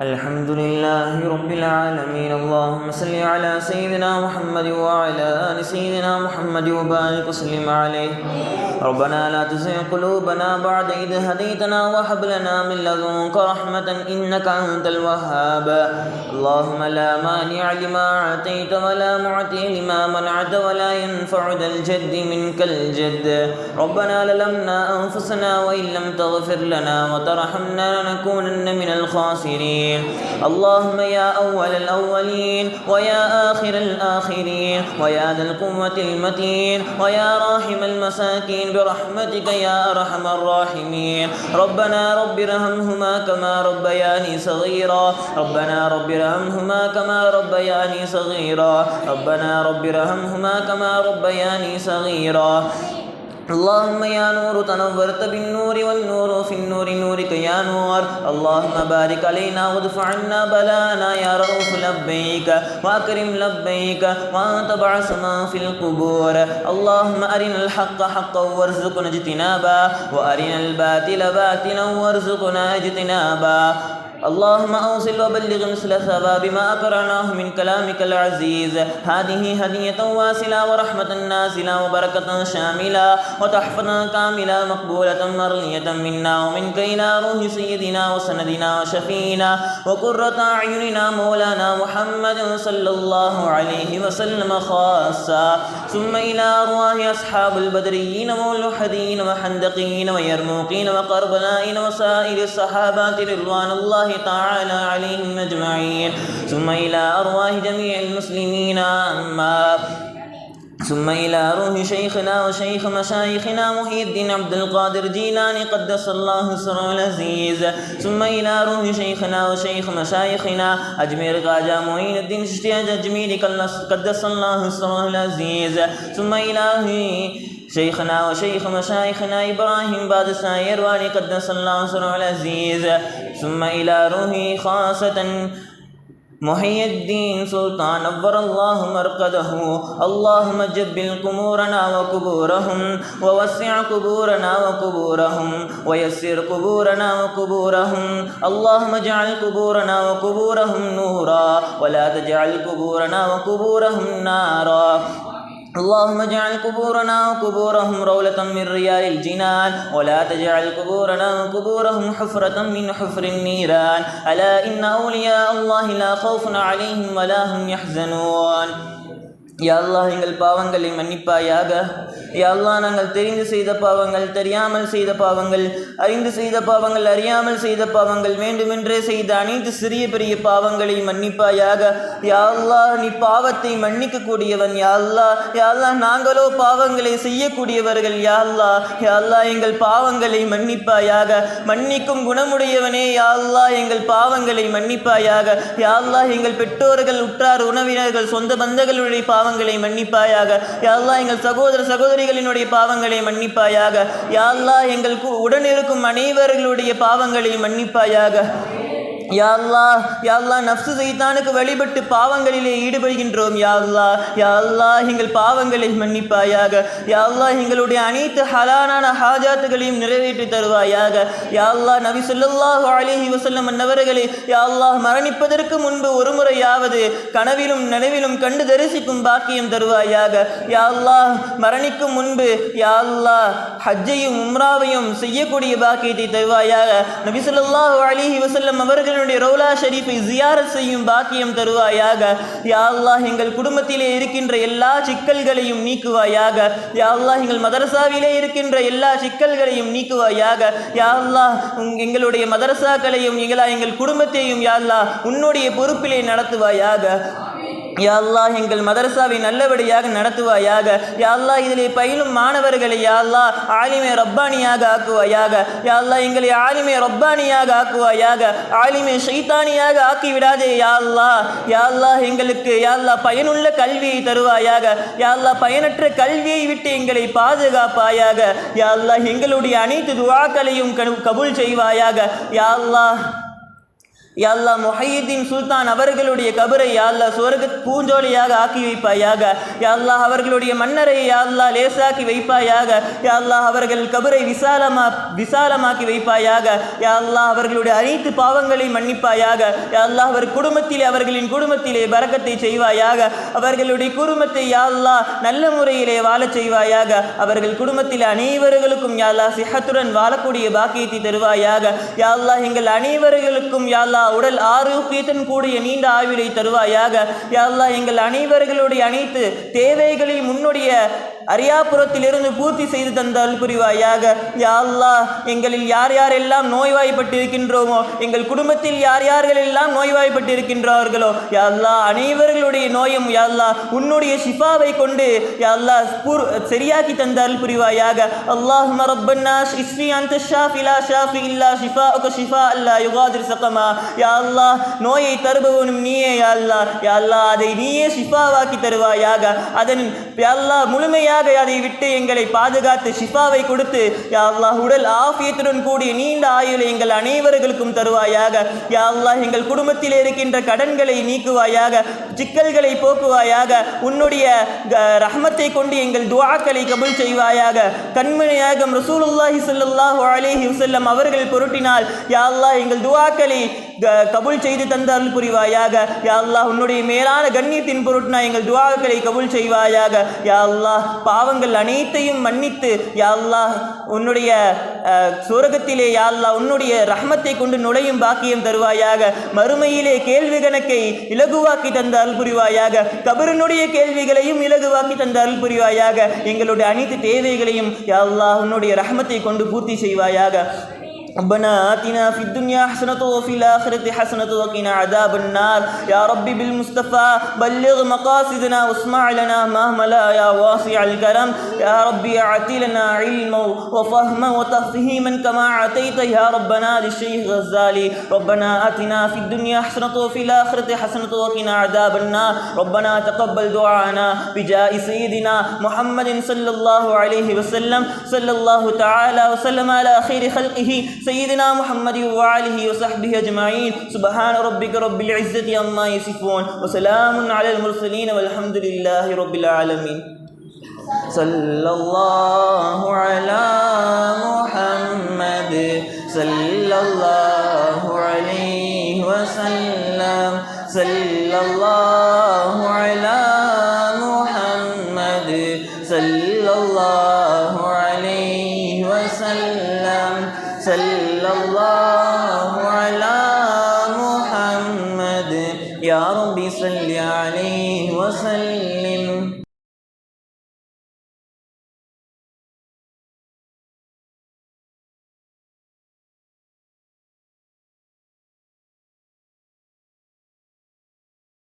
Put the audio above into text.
الحمد لله رب العالمين. اللهم صل على سيدنا محمد وعلى آل سيدنا محمد وبارك وسلم عليه. ربنا لا تزغ قلوبنا بعد إذ هديتنا وهب لنا من لدنك رحمة إنك أنت الوهاب. اللهم لا مانع لما أعطيت ولا معطي لما منعت ولا ينفع ذا الجد منك الجد. ربنا للمنا أنفسنا وإن لم تغفر لنا وترحمنا لنكونن من الخاسرين. اللهم يا أول الأولين ويا آخر الآخرين ويا ذا القوة المتين ويا راحم المساكين برحمتك يا أرحم الراحمين. ربنا رب ارحمهما كما ربياني صغيرا. ربنا رب ارحمهما كما ربياني صغيرا. ربنا رب ارحمهما كما ربياني صغيرا. اللهم يا نور تنورت بالنور والنور في النور نورك يا نور. اللهم بارك علينا وادفع عنا بلانا يا رؤوف لبيك وأكرم لبيك وأنت بعث ما في القبور. اللهم أرنا الحق حقا وارزقنا اجتنابا وأرنا الباطل باطلا وارزقنا اجتنابا اللهم أوصل وبلغ مثل ثواب ما أقرأناه من كلامك العزيز. هذه هدية واصلة ورحمة نازلة وبركة شاملة وتحفظا كاملة مقبولة مرلية منا ومنك إلى روح سيدنا وسندنا وشفينا وقرة أعيننا مولانا محمد صلى الله عليه وسلم خاصة. ثم إلى أرواح أصحاب البدريين والوحدين وحندقين ويرموقين وقربنائين وسائر الصحابة رضوان الله تعالى عليهم أجمعين. ثم إلى أرواح جميع المسلمين أما ثم إلى روح شيخنا وشيخ مشايخنا محي الدين عبد القادر جيلاني قدس الله سره العزيز. ثم إلى روح شيخنا وشيخ مشايخنا أجمير خواجة معين الدين شتي أجمير قدس الله سره العزيز. ثم إلى شيخنا وشيخ مشايخنا إبراهيم بادشاہ يرواني قدس الله سره العزيز. ثم إلى روحي خاصة محي الدين سلطان نور الله مرقده اللهم جبل قبورنا وقبورهم ووسع قبورنا وقبورهم ويسر قبورنا وقبورهم اللهم اجعل قبورنا وقبورهم نورا ولا تجعل قبورنا وقبورهم نارا اللهم اجعل قبورنا وقبورهم رولة من ريال الجنان ولا تجعل قبورنا وقبورهم حفرة من حفر النيران ألا إن أولياء الله لا خوف عليهم ولا هم يحزنون யா அல்லாஹ் எங்கள் பாவங்களை மன்னிப்பாயாக யா நாங்கள் தெரிந்து செய்த பாவங்கள் தெரியாமல் செய்த பாவங்கள் அறிந்து செய்த பாவங்கள் அறியாமல் செய்த பாவங்கள் வேண்டுமென்றே செய்த அனைத்து சிறிய பெரிய பாவங்களை மன்னிப்பாயாக. யா நீ பாவத்தை மன்னிக்கக்கூடியவன் யா அல்லாஹ் நாங்களோ பாவங்களை செய்யக்கூடியவர்கள் யா அல்லாஹ் எங்கள் பாவங்களை மன்னிப்பாயாக. மன்னிக்கும் குணமுடையவனே யா எங்கள் பாவங்களை மன்னிப்பாயாக. யா எங்கள் பெற்றோர்கள் உற்றார் உணவினர்கள் சொந்த பந்தங்களுடைய பாவங்களை மன்னிப்பாயாக. யா எங்கள் சகோதர சகோதரிகளினுடைய பாவங்களை மன்னிப்பாயாக. யாழ்லா எங்கள் உடனிருக்கும் அனைவர்களுடைய பாவங்களை மன்னிப்பாயாக. யாழ்லா யாழ்லா நப்சு சைத்தானுக்கு வழிபட்டு பாவங்களிலே ஈடுபடுகின்றோம். யாழ்லா யாழ்லா எங்கள் பாவங்களை மன்னிப்பாயாக. யாழ்லா எங்களுடைய அனைத்து ஹலானான ஹாஜாத்துகளையும் நிறைவேற்றி தருவாயாக. யாழ்லா நபி சொல்லாஹு அலிஹி வசல்லம் அன்னவர்களே யாழ்லா மரணிப்பதற்கு முன்பு ஒரு முறையாவது கனவிலும் நனவிலும் கண்டு தரிசிக்கும் பாக்கியம் தருவாயாக. யாழ்லா மரணிக்கும் முன்பு யாழ்லா ஹஜ்ஜையும் உம்ராவையும் செய்யக்கூடிய பாக்கியத்தை தருவாயாக. நபி சொல்லாஹு அலிஹி வசல்லம் அவர்கள் அவர்களுடைய ரௌலா ஷரீஃபை ஜியாரத் செய்யும் பாக்கியம் தருவாயாக. யா அல்லாஹ் எங்கள் குடும்பத்திலே இருக்கின்ற எல்லா சிக்கல்களையும் நீக்குவாயாக. யா அல்லாஹ் எங்கள் மதரசாவிலே இருக்கின்ற எல்லா சிக்கல்களையும் நீக்குவாயாக. யா அல்லாஹ் உங்- எங்களுடைய மதரசாக்களையும் எங்களா எங்கள் குடும்பத்தையும் யா அல்லாஹ் உன்னுடைய பொறுப்பிலே நடத்துவாயாக. யா அல்லாஹ் எங்கள் மதரசாவை நல்லபடியாக நடத்துவாயாக. யா அல்லாஹ் இதிலே பயிலும் மாணவர்களை யா அல்லாஹ் ஆலிமே ரப்பானியாக ஆக்குவாயாக. யா அல்லாஹ் எங்களை ஆலிமே ரப்பானியாக ஆக்குவாயாக. ஆலிமே ஷைத்தானியாக ஆக்கி விடாதே யா அல்லாஹ். யா அல்லாஹ் எங்களுக்கு யா அல்லாஹ் பயனுள்ள கல்வியை தருவாயாக. யா அல்லாஹ் பயனற்ற கல்வியை விட்டு எங்களை பாதுகாப்பாயாக. யா அல்லாஹ் எங்களுடைய அனைத்து துவாக்களையும் கபூல் செய்வாயாக. யா அல்லாஹ் யா அல்லாஹ் சுல்தான் அவர்களுடைய கபரை யா சுவர்க்க பூஞ்சோலியாக ஆக்கி வைப்பாயாக யா அவர்களுடைய மன்னரை யா லேசாக்கி வைப்பாயாக யா அவர்கள் கபரை விசாலமா விசாலமாக்கி வைப்பாயாக யா அவர்களுடைய அனைத்து பாவங்களை மன்னிப்பாயாக யா அவர் குடும்பத்திலே அவர்களின் குடும்பத்திலே பறக்கத்தை செய்வாயாக அவர்களுடைய குடும்பத்தை யா நல்ல முறையிலே வாழச் செய்வாயாக அவர்கள் குடும்பத்தில் அனைவர்களுக்கும் யா சிஹத்துடன் வாழக்கூடிய பாக்கியத்தை தருவாயாக யா எங்கள் அனைவர்களுக்கும் யா உடல் ஆரோக்கியத்தின் கூடிய நீண்ட ஆயுளை தருவாயாக. யா எங்கள் அனைவர்களுடைய அனைத்து தேவைகளையும் முன்னுடைய அரியாபுரத்திலிருந்து பூர்த்தி செய்து தந்தால் அல்புரிவாயாக யாழ்லா எங்களில் யார் யாரெல்லாம் நோய்வாய்ப்பட்டு இருக்கின்றோமோ எங்கள் குடும்பத்தில் யார் யார்கள் எல்லாம் நோய்வாய்ப்பட்டு இருக்கின்றார்களோ யா அனைவர்களுடைய நோயும் யாழ்லா உன்னுடைய ஷிஃபாவை கொண்டு யாழ்லா பூர் சரியாக்கி தந்தால் அல்புரிவாயாக அல்லாஹும ரப்பன்னா இஸ்வி அந்த ஷாஃபி ஷாஃபி இல்லா ஷிஃபா உக ஷிஃபா அல்லா யுகாதிர் சகமா. அல்லாஹ் நோயை தருபவனும் நீயே யாழ்லா அல்லாஹ். அல்லாஹ் அதை நீயே ஷிஃபாவாக்கி தருவாயாக. அதன் யாழ்லா முழுமையாக முழுமையாக அதை விட்டு எங்களை பாதுகாத்து ஷிஃபாவை கொடுத்து யா அல்லாஹ் உடல் ஆஃபியத்துடன் கூடிய நீண்ட ஆயுளை எங்கள் அனைவர்களுக்கும் தருவாயாக. யா அல்லாஹ் எங்கள் குடும்பத்தில் இருக்கின்ற கடன்களை நீக்குவாயாக சிக்கல்களை போக்குவாயாக உன்னுடைய க- கொண்டு எங்கள் துவாக்களை கபுல் செய்வாயாக. கண்மணியாகம் ரசூலுல்லாஹி ஸல்லல்லாஹு அலேஹி வசல்லம் அவர்கள் பொருட்டினால் யா அல்லாஹ் எங்கள் துவாக்களை கபுல் செய்து தந்தால் புரிவாயாக. யா அல்லாஹ் உன்னுடைய மேலான கண்ணியத்தின் பொருட்டினா எங்கள் துவாக்களை கபுல் செய்வாயாக. யா அல்லாஹ் பாவங்கள் அனைத்தையும் மன்னித்து யா அல்லாஹ் உன்னுடைய சுரகத்திலே யா அல்லாஹ் உன்னுடைய ரஹமத்தை கொண்டு நுழையும் பாக்கியம் தருவாயாக. மறுமையிலே கேள்வி கணக்கை இலகுவாக்கி தந்தால் புரிவாயாக. கபருனுடைய கேள்விகளையும் இலகுவாக்கி தந்தால் புரிவாயாக. எங்களுடைய அனைத்து தேவைகளையும் யா அல்லாஹ் உன்னுடைய ரஹமத்தை கொண்டு பூர்த்தி செய்வாயாக. ربنا آتنا في الدنيا حسنة وفي الآخرة حسنة وقنا عذاب النار. يا رب بالمصطفى بلغ مقاصدنا واسمع لنا مهملا يا واسع الكرم يا رب أعطي لنا علما وفهما وتفهيما كما أعطيت يا ربنا للشيخ غزالي ربنا آتنا في الدنيا حسنة وفي الآخرة حسنة وقنا عذاب النار. ربنا تقبل دعانا بجاء سيدنا محمد صلى الله عليه وسلم. صلى الله تعالى وسلم على خير خلقه سيدنا محمد وآله وصحبه أجمعين. سبحان ربك رب العزة عما يصفون وسلام على المرسلين والحمد لله رب العالمين. صلى الله على محمد. صلى الله عليه وسلم. صلى الله على صل عليه وسلم.